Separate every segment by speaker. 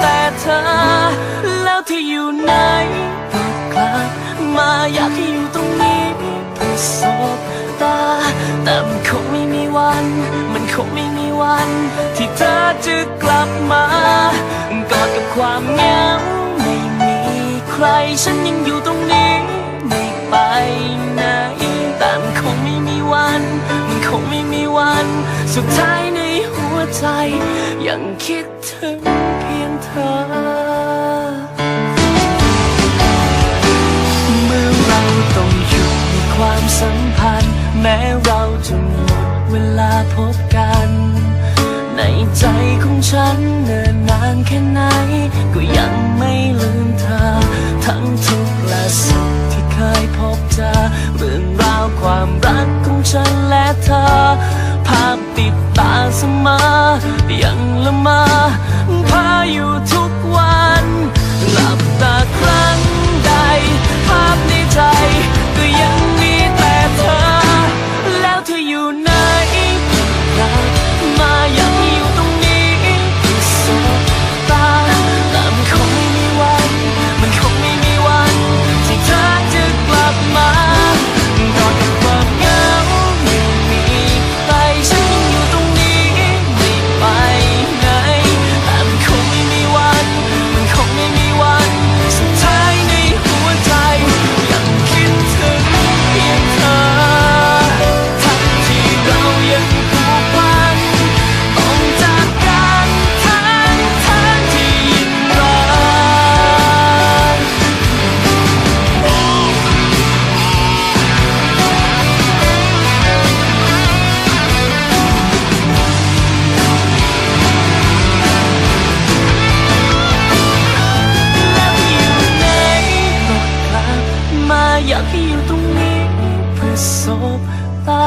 Speaker 1: แต่เธอ แล้วที่อยู่ไหนก็กลับมาอยากให้อยู่ตรงนี้เพื่อสบตา แต่มันคงไม่มีวัน มันคงไม่มีวัน ที่เธอจะกลับมากอดกับความเหงาไม่มีใครฉันยังอยู่ตรงนี้ไม่ไปไหนแต่มันคงไม่มีวัน มันคงไม่มีวัน สุดท้ายในหัวใจยังคิดถึงเพียง เธอ เมื่อเราต้องหยุดความสัมพันธ์ แม้เราจะหมดเวลาพบกัน ในใจของฉันเนิ่นนานแค่ไหน ก็ยังไม่ลืมเธอ ทั้งทุกและสุขที่เคยพบเจอเรื่องราวความรักของฉันและเธอภาพติดตาเสมอยังละมา อยู่ทุกวัน หลับตาครั้งใด ภาพในใจ ก็ยังมีแต่เธอ แล้วเธออยู่ไหน อยากให้อยู่ตรงนี้เพื่อสบตา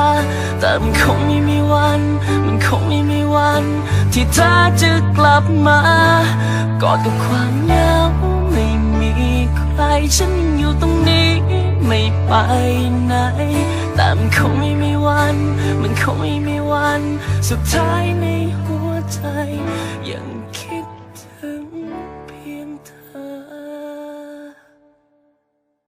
Speaker 1: แต่มันคงไม่มีวัน มันคงไม่มีวัน ที่เธอจะกลับมากอดกับความเหงาไม่มีใครฉันยังอยู่ตรงนี้ ไม่ไปไหน แต่มันคงไม่มีวัน มันคงไม่มีวัน สุดท้ายในหัวใจยังคิด